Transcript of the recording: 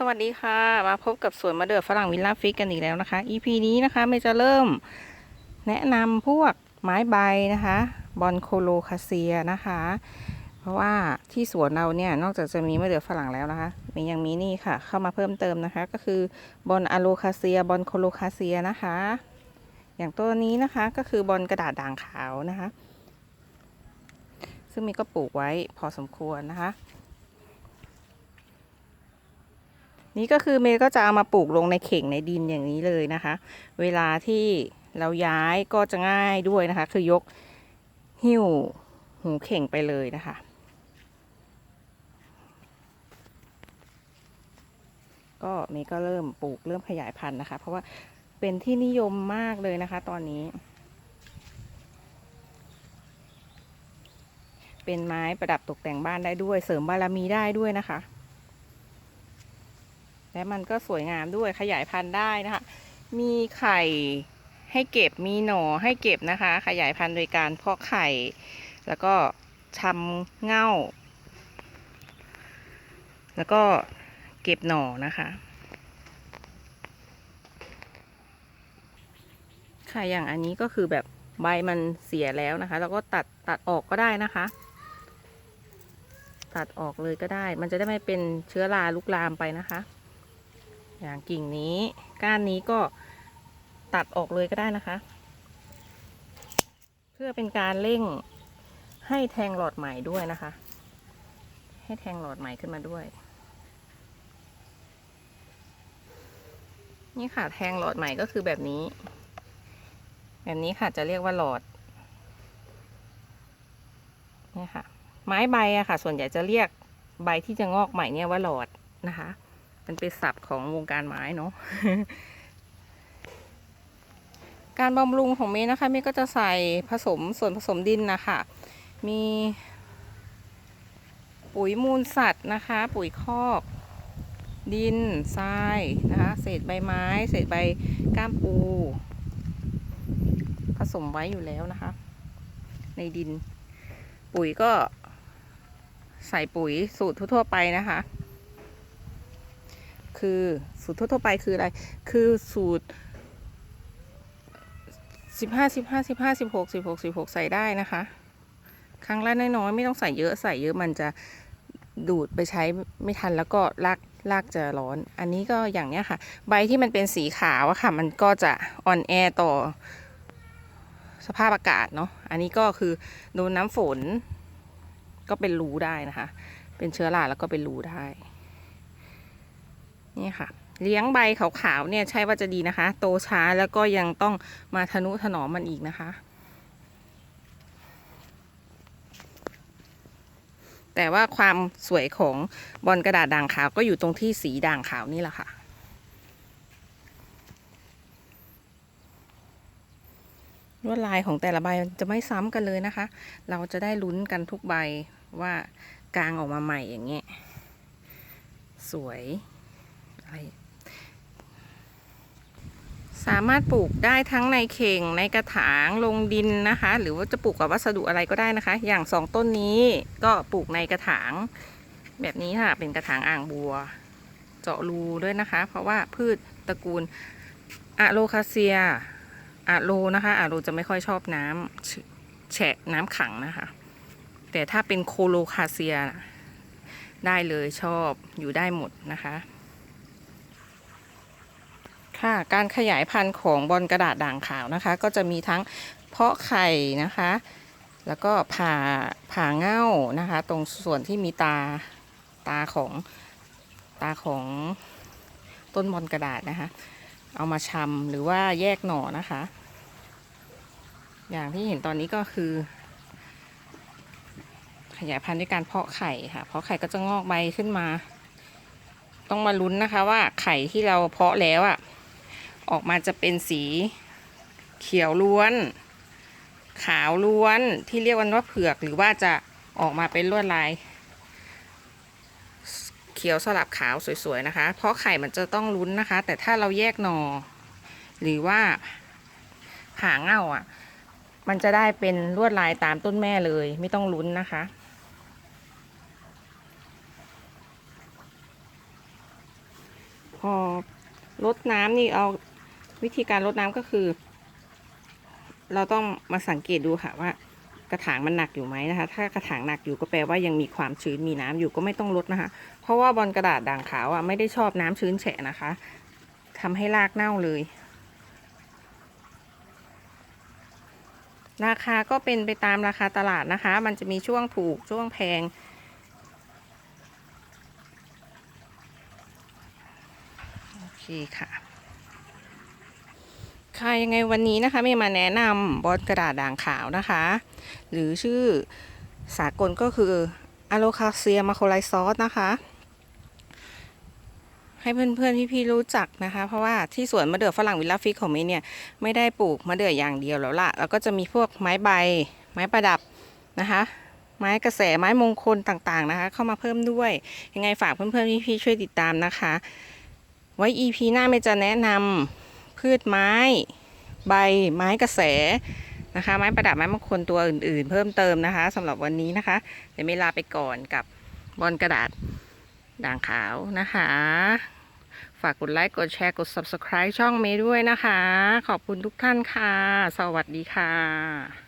สวัสดีค่ะ มาพบกับสวนมะเดื่อฝรั่งวิลล่าฟิกกันอีกแล้วนะคะ EP นี้นะคะเมย์จะเริ่มแนะนำพวกไม้ใบนะคะ บอนโคโลคาเซียนะคะ เพราะว่าที่สวนเราเนี่ยนอกจากจะมีมะเดื่อฝรั่งแล้วนะคะมียังมีนี่ค่ะ เข้ามาเพิ่มเติมนะคะ ก็คือบอนอะโลคาเซียบอนโคโลคาเซียนะคะ อย่างตัวนี้นะคะก็คือบอนกระดาษด่างขาวนะคะ ซึ่งมีก็ปลูกไว้พอสมควรนะคะ นี่ก็คือเมย์ก็จะเอามาปลูกลงในเข่งในดินอย่างนี้เลยนะคะ เวลาที่เราย้ายก็จะง่ายด้วยนะคะ คือยกหิ้วหูเข่งไปเลยนะคะ ก็เมย์ก็เริ่มปลูกเริ่มขยายพันธุ์นะคะ เพราะว่าเป็นที่นิยมมากเลยนะคะ ตอนนี้ เป็นไม้ประดับตกแต่งบ้านได้ด้วย เสริมบารมีได้ด้วยนะคะ และมันก็สวยงามด้วยขยายพันธุ์ได้นะคะ มีไข่ให้เก็บมีหน่อให้เก็บนะคะ ขยายพันธุ์โดยการเพาะไข่ แล้วก็ชำเง่า แล้วก็เก็บหน่อนะคะ ค่ะอย่างอันนี้ก็คือแบบใบมันเสียแล้วนะคะ แล้วก็ตัดตัดออกก็ได้นะคะ ตัดออกเลยก็ได้ มันจะได้ไม่เป็นเชื้อราลุกลามไปนะคะ อย่างกิ่งนี้ก้านนี้ก็ตัดออกเลยก็ได้นะคะ เพื่อเป็นการเร่งให้แทงหลอดใหม่ด้วยนะคะ ให้แทงหลอดใหม่ขึ้นมาด้วย นี่ค่ะแทงหลอดใหม่ก็คือแบบนี้ แบบนี้ค่ะจะเรียกว่าหลอดนี่ค่ะ ไม้ใบอะค่ะ ส่วนใหญ่จะเรียกใบที่จะงอกใหม่เนี่ยว่าหลอดนะคะ มันเป็นศัพท์ของวงการไม้เนาะการบำรุงของเมย์นะคะเมย์ก็จะใส่ผสมส่วนผสมดินนะคะมีปุ๋ยมูลสัตว์นะคะ ปุ๋ยคอก ดินทรายนะคะเศษใบไม้ เศษใบก้ามปู ผสมไว้อยู่แล้วนะคะ ในดิน ปุ๋ยก็ใส่ปุ๋ยสูตรทั่วๆไปนะคะ คือ สูตรทั่วไปคืออะไร คือสูตรสิบห้าสิบห้าสิบห้าสิบหกสิบหกสิบหกใส่ได้นะคะ ครั้งละน้อยๆไม่ต้องใส่เยอะใส่เยอะมันจะดูดไปใช้ไม่ทันแล้วก็ลากลากจะร้อน อันนี้ก็อย่างเนี้ยค่ะ ใบที่มันเป็นสีขาวอะค่ะ มันก็จะอ่อนแอต่อสภาพอากาศเนาะ อันนี้ก็คือโดนน้ำฝนก็เป็นรูได้นะคะ เป็นเชื้อราแล้วก็เป็นรูได้ นี่ค่ะ เลี้ยงใบขาวๆเนี่ยใช่ว่าจะดีนะคะ โตช้าแล้วก็ยังต้องมาทนุถนอมมันอีกนะคะ แต่ว่าความสวยของบอลกระดาษด่างขาวก็อยู่ตรงที่สีด่างขาวนี่แหละค่ะลวดลายของแต่ละใบจะไม่ซ้ำกันเลยนะคะ เราจะได้ลุ้นกันทุกใบว่ากลางออกมาใหม่อย่างเงี้ย สวย สามารถปลูกได้ทั้งในเข่งในกระถางลงดินนะคะ หรือว่าจะปลูกกับวัสดุอะไรก็ได้นะคะ อย่างสองต้นนี้ก็ปลูกในกระถาง แบบนี้ค่ะเป็นกระถางอ่างบัว เจาะรูด้วยนะคะ เพราะว่าพืชตระกูลอะโลคาเซียอะโลนะคะอะโลจะไม่ค่อยชอบน้ำแฉะน้ำขังนะคะ แต่ถ้าเป็นโคโลคาเซียได้เลยชอบอยู่ได้หมดนะคะ ค่ะการขยายพันธุ์ของบอลกระดาษด่างขาวนะคะ ก็จะมีทั้งเพาะไข่นะคะ แล้วก็ผ่าผ่าเง่านะคะ ตรงส่วนที่มีตาตาของตาของต้นบอลกระดาษนะคะ เอามาชำหรือว่าแยกหน่อนะคะ อย่างที่เห็นตอนนี้ก็คือ ขยายพันธุ์ด้วยการเพาะไข่ค่ะ เพาะไข่ก็จะงอกใบขึ้นมา ต้องมาลุ้นนะคะว่าไข่ที่เราเพาะแล้วอะ ออกมาจะเป็นสีเขียวล้วน ขาวล้วนที่เรียกวันว่าเผือก หรือว่าจะออกมาเป็นลวดลายเขียวสลับขาวสวยๆนะคะ เพราะไข่มันจะต้องลุ้นนะคะ แต่ถ้าเราแยกหนอหรือว่าผ่าเง่าอะ มันจะได้เป็นลวดลายตามต้นแม่เลย ไม่ต้องลุ้นนะคะ พอลดน้ำนี่เอา วิธีการลดน้ำก็คือ เราต้องมาสังเกตดูค่ะว่า กระถางมันหนักอยู่ไหมนะคะ ถ้ากระถางหนักอยู่ก็แปลว่ายังมีความชื้นมีน้ำอยู่ก็ไม่ต้องลดนะคะ เพราะว่าบอลกระดาษด่างขาวอะไม่ได้ชอบน้ำชื้นแฉะนะคะทำให้รากเน่าเลย ราคาก็เป็นไปตามราคาตลาดนะคะ มันจะมีช่วงถูกช่วงแพงโอเคค่ะ ค่ะยังไงวันนี้นะคะเมย์มาแนะนำบอสกระดาษด่างขาวนะคะ หรือชื่อสากลก็คืออะโลคาเซียมาโคไลซอสนะคะ ให้เพื่อนๆพี่ๆรู้จักนะคะ เพราะว่าที่สวนมะเดื่อฝรั่งวิลล่าฟิกของเมย์เนี่ยไม่ได้ปลูกมะเดื่ออย่างเดียวแล้วล่ะ แล้วก็จะมีพวกไม้ใบ ไม้ประดับนะคะ ไม้กระแสไม้มงคลต่างๆนะคะ เข้ามาเพิ่มด้วย ยังไงฝากเพื่อนๆพี่ๆช่วยติดตามนะคะ ไว้ EP หน้าเมย์จะแนะนำ พืชไม้ ใบไม้กระแสนะคะ ไม้ประดับไม้มงคลตัวอื่น ๆ เพิ่มเติมนะคะสำหรับวันนี้นะคะเดี๋ยวเมย์ลาไปก่อนกับบอลกระดาษด่างขาวนะคะ ฝากกดไลค์กดแชร์กด Subscribe ช่องเมย์ด้วยนะคะ ขอบคุณทุกท่านค่ะ สวัสดีค่ะ